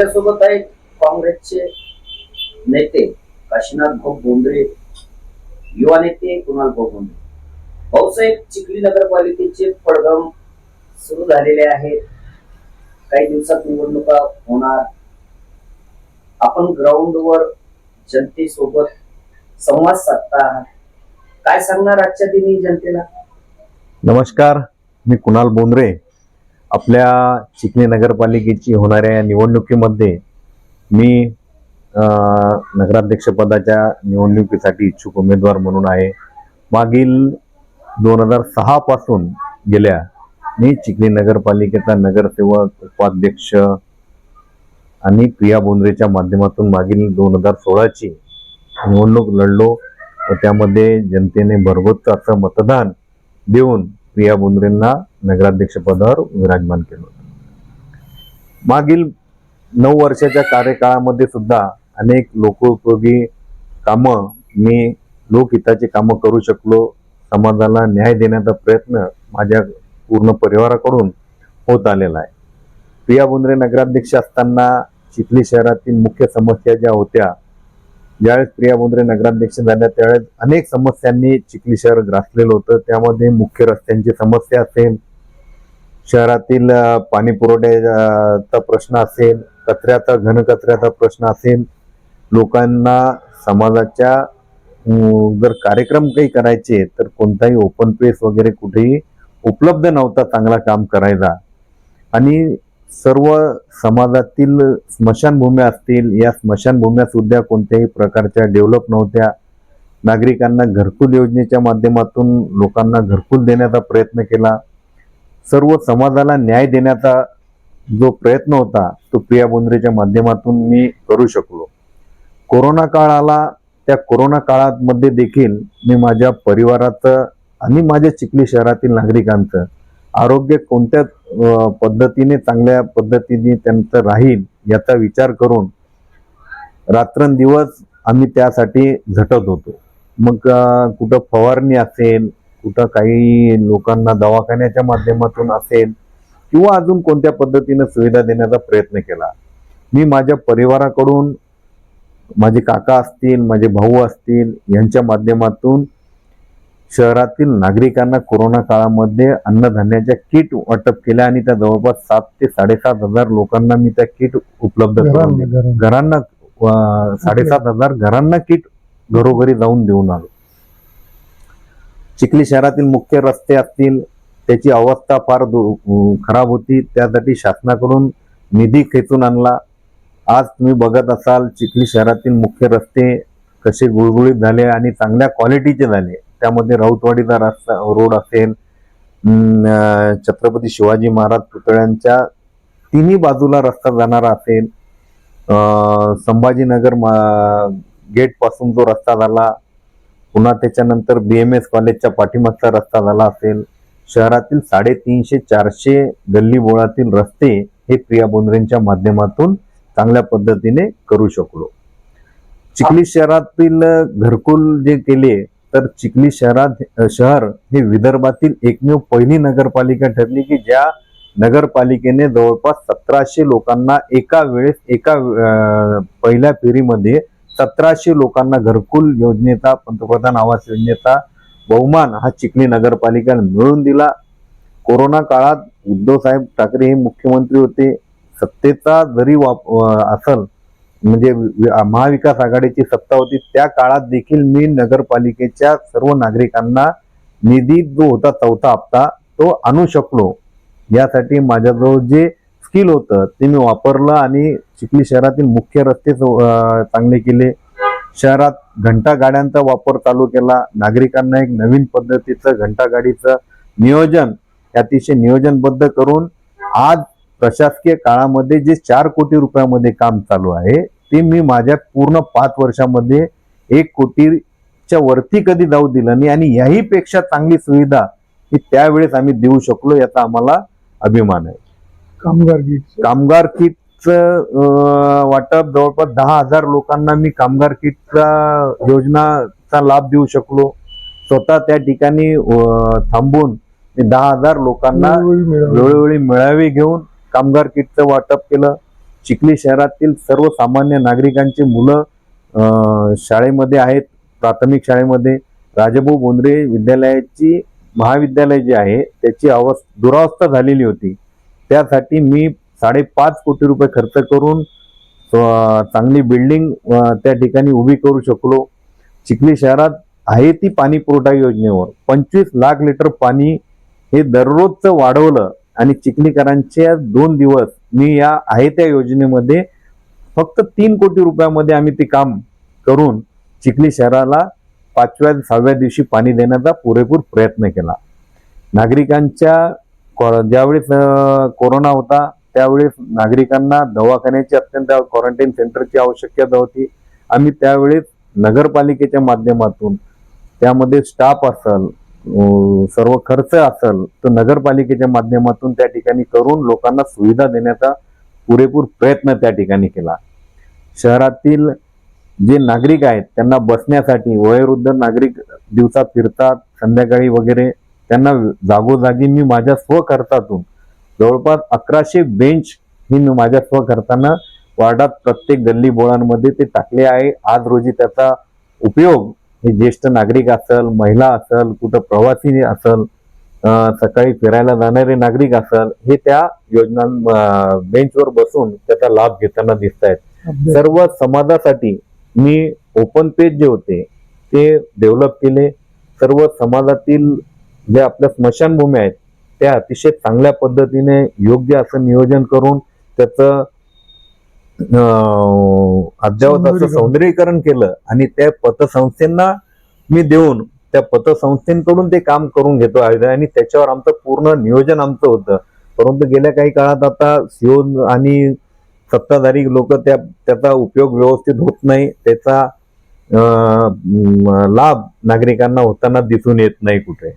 आपल्यासोबत आहेत काँग्रेसचे नेते काशीनाथ भाऊ बोंद्रे युवा नेते कुणाल भाऊ बोंद्रे. भाऊसाहेब चिखली नगरपालिकेचे पडगम सुरू झालेले आहेत. काही दिवसात निवडणुका होणार. आपण ग्राउंडवर जनतेसोबत संवाद साधता काय सांगणार आजच्या दिनी जनतेला? नमस्कार मी कुणाल बोंद्रे. आपल्या चिखली नगरपालिकेची होणाऱ्या या निवडणुकीमध्ये मी नगराध्यक्षपदाच्या निवडणुकीसाठी इच्छुक उमेदवार म्हणून आहे. मागील दोन हजार सहापासून गेल्या मी चिखली नगरपालिकेचा नगरसेवक उपाध्यक्ष आणि प्रिया बोंद्रेच्या माध्यमातून मागील दोन हजार सोळाची निवडणूक लढलो व त्यामध्ये जनतेने भरगोच्च असं मतदान देऊन प्रिया बोंद्रेंना नगराध्यक्षपदावर विराजमान केलं होतं. मागील नऊ वर्षाच्या कार्यकाळामध्ये सुद्धा अनेक लोकोपयोगी कामं मी लोकहिताची कामं करू शकलो. समाजाला न्याय देण्याचा प्रयत्न माझ्या पूर्ण परिवाराकडून होत आलेला आहे. प्रिया बोंद्रे नगराध्यक्ष असताना चिखली शहरातील मुख्य समस्या ज्या होत्या ज्यावेळेस प्रिया बोंद्रे नगराध्यक्ष झाल्या त्यावेळेस अनेक समस्यांनी चिखली शहर ग्रासलेलं होतं. त्यामध्ये मुख्य रस्त्यांची समस्या असेल शहरातील पाणी पुरवठ्याचा प्रश्न असेल कचऱ्याचा घनकचऱ्याचा प्रश्न असेल लोकांना समाजाच्या जर कार्यक्रम काही करायचे तर कोणताही ओपन प्लेस वगैरे कुठेही उपलब्ध नव्हता चांगला काम करायचा आणि सर्व समाजातील स्मशानभूम्या असतील या स्मशानभूम्या सुद्धा कोणत्याही प्रकारच्या डेव्हलप नव्हत्या. नागरिकांना घरकुल योजनेच्या माध्यमातून लोकांना घरकुल देण्याचा प्रयत्न केला. सर्व समाजाला न्याय देण्याचा जो प्रयत्न होता तो प्रिया बोंद्रेच्या माध्यमातून मी करू शकलो. कोरोना काळ आला त्या कोरोना काळामध्ये देखील मी माझ्या परिवाराचं आणि माझ्या चिखली शहरातील नागरिकांचं आरोग्य कोणत्या पद्धतीने चांगल्या पद्धतीने त्यांचं राहील याचा विचार करून रात्रंदिवस आम्ही त्यासाठी झटत होतो. मग कुठं फवारणी असेल कुठं काही लोकांना दवाखान्याच्या माध्यमातून असेल किंवा अजून कोणत्या पद्धतीने सुविधा देण्याचा प्रयत्न केला. मी माझ्या परिवाराकडून माझे काका असतील माझे भाऊ असतील यांच्या माध्यमातून शहरातील नागरिकांना कोरोना काळामध्ये अन्नधान्याच्या किट वाटप केल्या आणि त्या जवळपास सात ते साडेसात हजार लोकांना मी त्या किट उपलब्ध करून घरांना साडेसात हजार घरांना किट घरोघरी जाऊन देऊन आलो. चिखली शहरातील मुख्य रस्ते असतील त्याची अवस्था फार दु- खराब होती. त्यासाठी शासनाकडून निधी खेचून आणला. आज तुम्ही बघत असाल चिखली शहरातील मुख्य रस्ते कसे गुळगुळीत झाले आणि चांगल्या क्वालिटीचे झाले. त्यामध्ये राऊतवाडीचा रस्ता रोड असेल छत्रपती शिवाजी महाराज पुतळ्यांच्या तिन्ही बाजूला रस्ता जाणारा असेल. संभाजीनगर मा गेटपासून जो रस्ता झाला. पुन्हा त्याच्यानंतर बी एम एस कॉलेजच्या पाठीमागचा रस्ता झाला असेल. शहरातील साडेतीनशे चारशे गल्ली बोळातील रस्ते हे प्रिया बोंद्रेंच्या माध्यमातून चांगल्या पद्धतीने करू शकलो. चिखली शहरातील घरकुल जे केले तर चिखली शहरात शहर हे विदर्भातील एकमेव पहिली नगरपालिका ठरली की ज्या नगरपालिकेने जवळपास सतराशे लोकांना एका वेळेस एका पहिल्या फेरीमध्ये सतराशे लोकांना घरकुल योजनेचा पंतप्रधान आवास योजनेचा बहुमान हा चिखली नगरपालिकेला मिळवून दिला. कोरोना काळात उद्धव साहेब ठाकरे हे मुख्यमंत्री होते. सत्तेचा जरी वाप असल म्हणजे महाविकास आघाडीची सत्ता होती त्या काळात देखील मी नगरपालिकेच्या सर्व नागरिकांना निधी जो होता चौथा हप्ता तो आणू शकलो. यासाठी माझ्याजवळ जे स्किल होतं ते मी वापरलं आणि चिखली शहरातील मुख्य रस्ते चांगले केले. शहरात घंटा गाड्यांचा वापर चालू केला. नागरिकांना एक नवीन पद्धतीचं घंटा गाडीचं नियोजन अतिशय नियोजनबद्ध करून आज प्रशासकीय काळामध्ये जे चार कोटी रुपयामध्ये काम चालू आहे ते मी माझ्या पूर्ण पाच वर्षामध्ये एक कोटीच्या वरती कधी जाऊ दिलं नाही आणि याही पेक्षा चांगली सुविधा ही त्यावेळेस आम्ही देऊ शकलो याचा आम्हाला अभिमान आहे. कामगार गीत कामगार किटचं वाटप जवळपास दहा हजार लोकांना मी कामगार किटचा योजनाचा लाभ देऊ शकलो. स्वतः त्या ठिकाणी थांबून मी दहा हजार लोकांना वेळोवेळी मिळावं. घेऊन कामगार किटचं वाटप केलं. चिखली शहरातील सर्वसामान्य नागरिकांची मुलं शाळेमध्ये आहेत प्राथमिक शाळेमध्ये. राजाभाऊ बोंद्रे विद्यालयाची महाविद्यालय जे आहे त्याची अवस्थ दुरावस्था झालेली होती. त्यासाठी मी साडेपाच कोटी रुपये खर्च करून चांगली बिल्डिंग त्या ठिकाणी उभी करू शकलो. चिखली शहरात आहे ती पाणी पुरवठा योजनेवर. पंचवीस लाख लिटर पाणी हे दररोजचं वाढवलं आणि चिखलीकरांच्या दोन दिवस मी या आहे त्या योजनेमध्ये फक्त तीन कोटी रुपयामध्ये आम्ही ते काम करून चिखली शहराला पाचव्या सहाव्या दिवशी पाणी देण्याचा पुरेपूर प्रयत्न केला. नागरिकांच्या ज्यावेळी ज्यावेळेस कोरोना होता त्यावेळेस नागरिकांना दवाखान्याची अत्यंत क्वारंटाईन सेंटरची आवश्यकता होती. आम्ही त्यावेळेस नगरपालिकेच्या माध्यमातून त्यामध्ये स्टाफ असल सर्व खर्च असल तर नगरपालिकेच्या माध्यमातून त्या ठिकाणी करून लोकांना सुविधा देण्याचा पुरेपूर प्रयत्न त्या ठिकाणी केला. शहरातील जे नागरिक आहेत त्यांना बसण्यासाठी वयोवृद्ध नागरिक दिवसा फिरतात संध्याकाळी वगैरे त्यांना जागोजागी मी माझ्या स्वखर्चातून जवळपास अकराशे बेंच ही मी माझ्या स्वखर्चानं वार्डात प्रत्येक गल्ली बोळांमध्ये ते टाकले आहे. आज रोजी त्याचा उपयोग हे ज्येष्ठ नागरिक असल महिला असल कुठं प्रवासी असल सकाळी फिरायला जाणारे नागरिक असल हे त्या योजना बेंचवर बसून त्याचा लाभ घेताना दिसत आहेत सर्व समाजासाठी मी ओपन पेज जे होते ते डेव्हलप केले. सर्व समाजातील जे आपल्या स्मशानभूमी आहेत त्या अतिशय चांगल्या पद्धतीने योग्य असं नियोजन करून त्याचं अं, अद्ययावत असं सौंदर्यीकरण. केलं आणि त्या पतसंस्थेंना मी देऊन त्या पतसंस्थेकडून ते काम करून घेतो आहे आणि त्याच्यावर आमचं पूर्ण नियोजन आमचं होतं. परंतु गेल्या काही काळात आता सीओ आणि सत्ताधारी लोक त्या त्याचा उपयोग व्यवस्थित होत नाही. त्याचा लाभ नागरिकांना होताना दिसून येत नाही कुठे.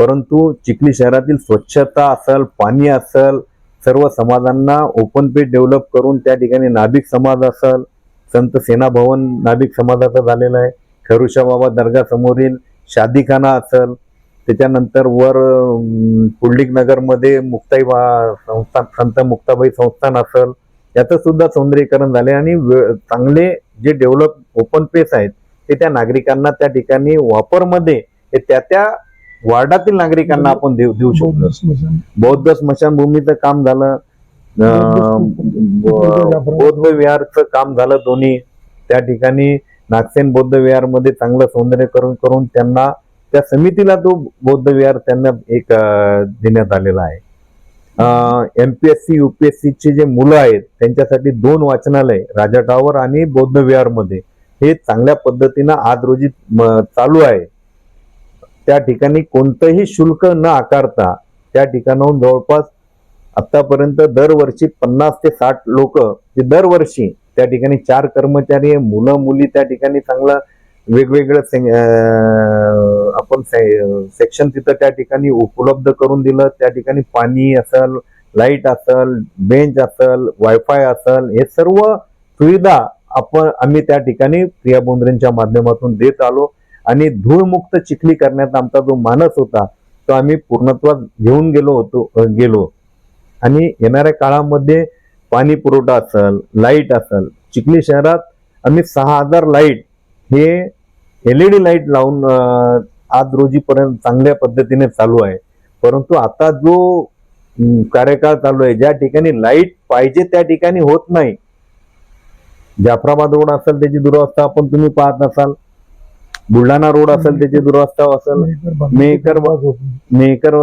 परंतु चिखली शहरातील स्वच्छता असल पाणी असल सर्व समाजांना ओपन पेज डेव्हलप करून त्या ठिकाणी नाभिक समाज असल संत सेना भवन नाभिक समाजाचा झालेला आहे. खरुषा बाबा दर्गा समोरील शादीखाना असल त्याच्यानंतर वर अं, पुंडलिक नगरमध्ये मुक्ताई बा- संस्थान संत मुक्ताबाई संस्थान असल याचं सुद्धा सौंदर्यीकरण झाले आणि चांगले जे डेव्हलप ओपन पेस आहेत ते त्या नागरिकांना त्या ठिकाणी वापरमध्ये हे त्या त्या वार्डातील नागरिकांना आपण देऊ देऊ शकतो बौद्ध स्मशानभूमीचं काम झालं बौद्ध विहारचं काम झालं दोन्ही. त्या ठिकाणी नागसेन बौद्ध विहारमध्ये चांगलं सौंदर्यकरण करून त्यांना त्या समितीला तो बौद्ध विहार त्यांना एक देण्यात आलेला आहे. एमपीएससी युपीएससी चे जे मुलं आहेत त्यांच्यासाठी दोन वाचनालय राजा टावर आणि बौद्ध विहारमध्ये हे चांगल्या पद्धतीनं आज रोजी चालू आहे. त्या ठिकाणी कोणतंही शुल्क न आकारता त्या ठिकाणाहून जवळपास आतापर्यंत दरवर्षी पन्नास ते साठ लोक ते दरवर्षी त्या ठिकाणी चार कर्मचारी मुलं मुली त्या ठिकाणी चांगलं वेगवेगळं से- आपण से सेक्शन तिथं त्या ठिकाणी उपलब्ध करून दिलं. त्या ठिकाणी पाणी असल लाइट असल बेंच असल वायफाय असल हे सर्व सुविधा आपण आम्ही त्या ठिकाणी प्रिया बोंद्रेंच्या माध्यमातून देत आलो. आणि धूळमुक्त चिखली करण्याचा आमचा जो मानस होता तो आम्ही पूर्णत्वात घेऊन गेलो होतो गेलो. आणि येणाऱ्या काळामध्ये पाणी पुरवठा असल लाइट असल चिखली शहरात आम्ही सहा हजार लाइट हे एल ई डी लाइट लावून आज रोजीपर्यंत चांगल्या पद्धतीने चालू आहे. परंतु आता जो कार्यकाळ चालू आहे ज्या ठिकाणी लाइट पाहिजे त्या ठिकाणी होत नाही. जाफराबाद रोड असेल त्याची दुरावस्था आपण तुम्ही पाहत असाल. बुलढाणा रोड असेल त्याची दुरावस्था असेल मेकर मेकर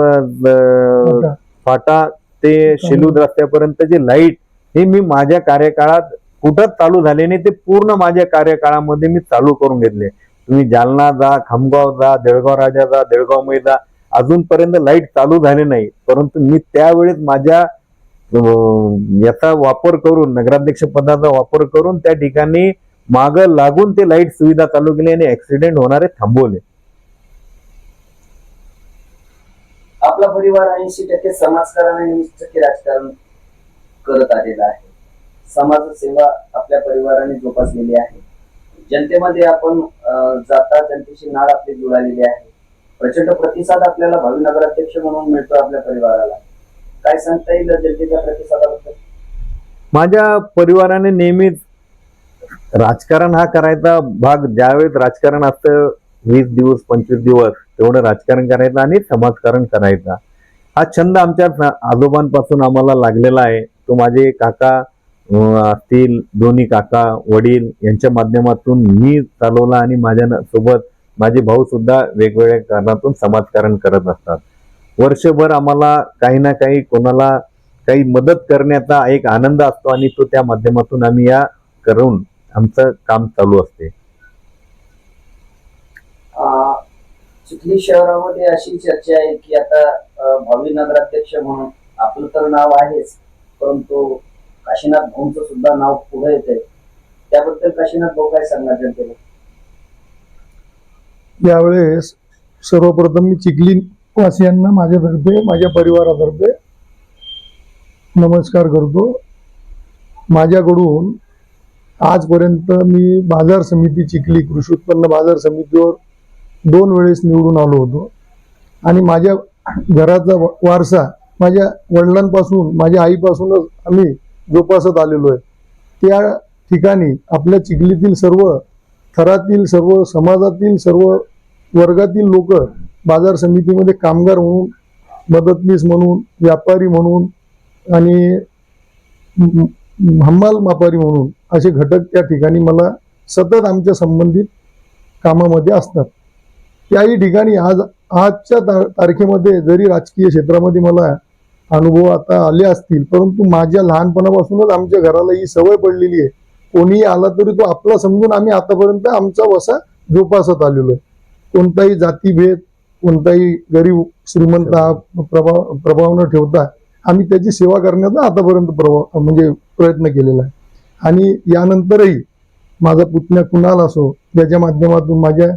फाटा. ते शेलूद रस्त्यापर्यंत जे लाइट हे मी माझ्या कार्यकाळात कुठंच चालू झाले नाही ते पूर्ण माझ्या कार्यकाळामध्ये मी चालू करून घेतले. तुम्ही जालना जा खामगाव जा देळगाव राजा जा देळगाव मै जा अजूनपर्यंत लाइट चालू झाले नाही. परंतु मी त्यावेळेस माझ्या याचा वापर करून नगराध्यक्ष पदाचा वापर करून त्या ठिकाणी माग लागून ते लाइट सुविधा चालू केली आणि ऍक्सिडेंट होणारे थांबवले. आपला परिवार ऐंशी टक्के समाजकारण आणि वीस टक्के राजकारण करत आलेला आहे. समाज सेवा आपल्या परिवाराने जोपासलेली आहे. जनतेमध्ये आपण जाता जनतेशी नाळ आपली जुळालेली आहे. प्रचंड प्रतिसाद आपल्याला भावी नगराध्यक्ष म्हणून मिळतो आपल्या परिवाराला. काय सांगता येईल जनतेच्या प्रतिसादाबद्दल? माझ्या परिवाराने नेहमीच राजकारण हा करायचा भाग ज्यावेळेस राजकारण असतं वीस दिवस पंचवीस दिवस तेवढं राजकारण करायचं आणि समाजकारण करायचा. हा छंद आमच्या आजोबांपासून आम्हाला लागलेला आहे. तो माझे काका असतील दोन्ही काका वडील यांच्या माध्यमातून मी चालवला आणि माझ्या न- सोबत माझे भाऊ सुद्धा वेगवेगळ्या कारणातून समाजकारण करत असतात. वर्षभर आम्हाला काही ना काही कोणाला काही मदत करण्याचा एक आनंद असतो आणि तो त्या माध्यमातून आम्ही या करून आमचं काम चालू असते. अं, चिखली शहरामध्ये अशी चर्चा आहे की आता भावी नगराध्यक्ष म्हणून आपलं तर नाव आहेच परंतु काशीनाथ भाऊंचं सुद्धा नाव पुढे येते त्याबद्दल काशीनाथ भाऊ काय सांगणार जनतेला? यावेळेस सर्वप्रथम मी चिखली वासियांना माझ्यातर्फे माझ्या परिवारातर्फे नमस्कार करतो. माझ्याकडून आजपर्यंत मी बाजार समिती चिखली कृषी उत्पन्न बाजार समितीवर दोन वेळेस निवडून आलो होतो. आणि माझ्या घराचा व- वारसा माझ्या वडिलांपासून माझ्या आईपासूनच आम्ही जोपासत आलेलो आहे. त्या ठिकाणी आपल्या चिखलीतील सर्व थरातील सर्व समाजातील सर्व वर्गातील लोक बाजार समितीमध्ये कामगार म्हणून मदतनीस म्हणून व्यापारी म्हणून आणि हम्माल हमाल मापारी म्हणून असे घटक त्या ठिकाणी मला सतत आमच्या संबंधित कामामध्ये असतात. त्याही ठिकाणी आज आजच्या ता- तारखेमध्ये जरी राजकीय क्षेत्रामध्ये मला अनुभव आता आले असतील परंतु माझ्या लहानपणापासूनच आमच्या घराला ही सवय पडलेली आहे. कोणीही आला तरी तो आपला समजून आम्ही आतापर्यंत आमचा वसा जोपासत आलेलो आहे. कोणताही जातीभेद कोणताही गरीब श्रीमंत हा प्रभाव प्रभाव न ठेवता आम्ही त्याची सेवा करण्याचा आतापर्यंत प्रवा म्हणजे प्रयत्न केलेला आहे. आणि यानंतरही माझा पुतण्या कुणाल असो याच्या माध्यमातून माझ्या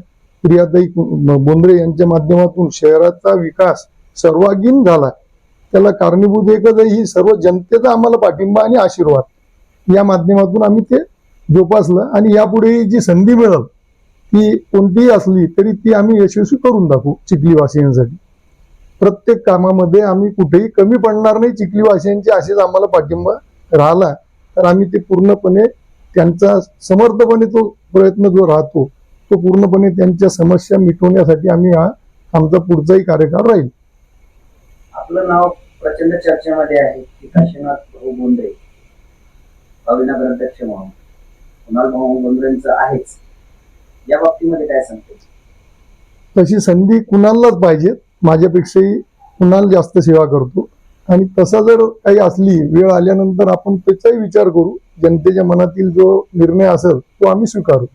प्रियाताई बोंद्रे यांच्या माध्यमातून शहराचा विकास सर्वांगीण झाला. त्याला कारणीभूत एकच आहे ही सर्व जनतेचा आम्हाला पाठिंबा आणि आशीर्वाद. या माध्यमातून आम्ही ते जोपासलं आणि यापुढे जी संधी मिळेल ती कोणतीही असली तरी ती आम्ही यशस्वी करून दाखवू चिखलीवासियांसाठी. प्रत्येक कामामध्ये आम्ही कुठेही कमी पडणार नाही. चिखलीवासियांचे असेच आम्हाला पाठिंबा राहिला तर आम्ही ते पूर्णपणे त्यांचा समर्थपणे तो प्रयत्न जो राहतो तो पूर्णपणे त्यांच्या समस्या मिटवण्यासाठी आम्ही हा आमचा पुढचाही कार्यकाळ राहील. आपलं नाव प्रचंड चर्चेमध्ये आहे. की काशीनाथ भाऊ बोंद्रे. नगराध्यक्ष म्हणून कुणाल भाऊ बोंद्रेंचं आहेच. या बाबतीमध्ये काय सांगते? तशी संधी कुणालाच पाहिजे माझ्यापेक्षाही कुणाल जास्त सेवा करतो. आणि तसा जर काही असली वेळ आल्यानंतर आपण त्याचाही विचार करू. जनतेच्या मनातील जो निर्णय असेल तो आम्ही स्वीकारू.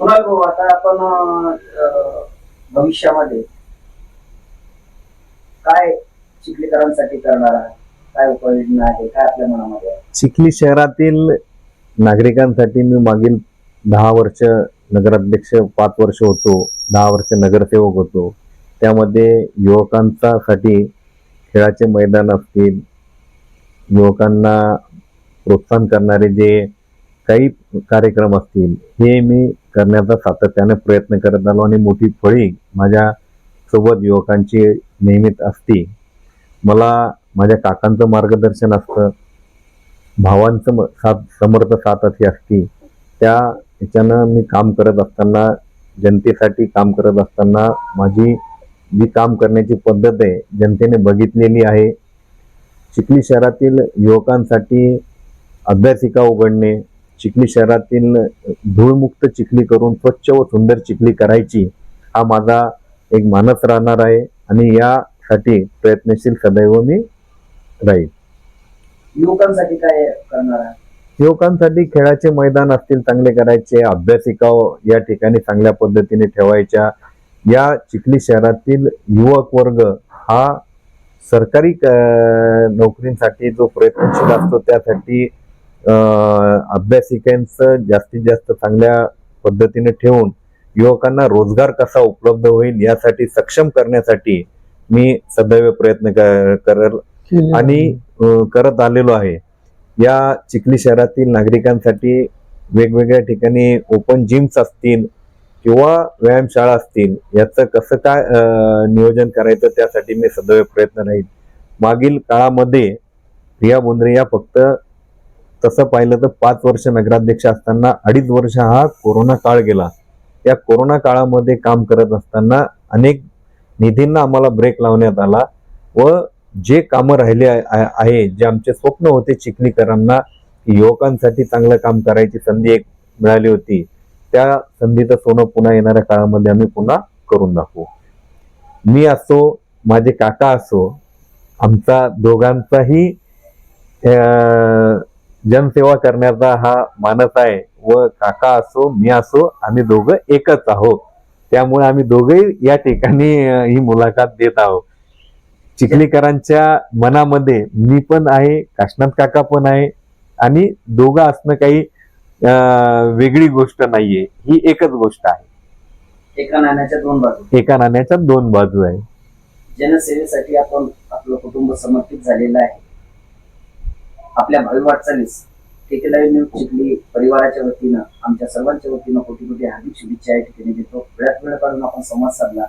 कुणाल भाऊ आता आपण भविष्यामध्ये काय चिखलीकरांसाठी करणार आहात? काय उपाययोजना आहे? काय आपल्या मनामध्ये आहे? चिखली शहरातील नागरिकांसाठी मी मागील दहा वर्ष नगराध्यक्ष पाच वर्ष होतो. दहा वर्ष नगरसेवक होतो. त्यामध्ये युवकांचासाठी खेळाचे मैदान असतील युवकांना प्रोत्साहन करणारे जे काही कार्यक्रम असतील हे मी करण्याचा सातत्याने प्रयत्न करत आलो आणि मोठी फळी माझ्या सोबत युवकांची नेहमीच असती. मला माझ्या काकांचं मार्गदर्शन असतं भावांचं म- साथ समर्थ साथ अशी असती. त्या ह्याच्यानं मी काम करत असताना जनतेसाठी काम करत असताना माझी जी काम करण्याची पद्धत आहे जनतेने बघितलेली आहे. चिखली शहरातील युवकांसाठी अभ्यासिका उघडणे चिखली शहरातील धूळमुक्त चिखली करून स्वच्छ व सुंदर चिखली करायची हा माझा एक मानस राहणार आहे आणि यासाठी प्रयत्नशील सदैव मी राहील. युवकांसाठी काय करणार युवकांसाठी खेळाचे मैदान असतील चांगले करायचे अभ्यासिका या ठिकाणी चांगल्या पद्धतीने ठेवायच्या या चिखली शहरातील युवक वर्ग हा सरकारी नोकरींसाठी जो प्रयत्नशील असतो त्यासाठी अभ्यासिकांचं जास्तीत जास्त चांगल्या पद्धतीने ठेवून युवकांना रोजगार कसा उपलब्ध होईल यासाठी सक्षम करण्यासाठी मी सदैव प्रयत्न करल आणि करत आलेलो आहे. या चिखली शहरातील नागरिकांसाठी वेगवेगळ्या ठिकाणी ओपन जिम्स असतील किंवा व्यायामशाळा असतील याचं कसं काय नियोजन करायचं त्यासाठी मी सदैव प्रयत्न राहील. मागील काळामध्ये प्रिया बोंद्रे या फक्त तसं पाहिलं तर पाच वर्ष नगराध्यक्ष असताना अडीच वर्ष हा कोरोना काळ गेला. या कोरोना काळामध्ये काम करत असताना अनेक निधींना आम्हाला ब्रेक लावण्यात आला व जे कामं राहिले आहे जे आमचे स्वप्न होते चिखलीकरांना की युवकांसाठी चांगलं काम करायची संधी एक मिळाली होती. त्या संधीचं सोनं पुन्हा येणाऱ्या काळामध्ये आम्ही पुन्हा करून दाखवू. मी असो माझे काका असो आमचा दोघांचाही जनसेवा करण्याचा हा मानस आहे. व काका असो मी असो आम्ही दोघं एकच आहोत. त्यामुळे आम्ही दोघेही या ठिकाणी ही मुलाखत देत आहोत. चिखलीकरांच्या मनामध्ये मी पण आहे काशनाथ काका पण आहे आणि दोघं असणं काही वेगळी गोष्ट नाहीये. ही एकच गोष्ट आहे. एका नाण्याच्या दोन बाजू. एका नाण्याच्या दोन बाजू आहे. जनसेवेसाठी आपण आपलं कुटुंब समर्पित झालेलं आहे. आपल्या भावी वाटचालीस ठेकेदारी न्यूज चिखली परिवाराच्या वतीनं आमच्या सर्वांच्या वतीनं कोटी कोटी हार्दिक शुभेच्छा या ठिकाणी देतो. वेळात वेळ काढून आपण संवाद साधला.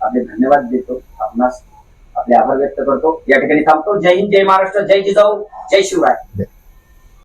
आपले धन्यवाद देतो. आपणास आपले आभार व्यक्त करतो. या ठिकाणी थांबतो. जय हिंद जय महाराष्ट्र जय जिजाऊ जय शिवराय.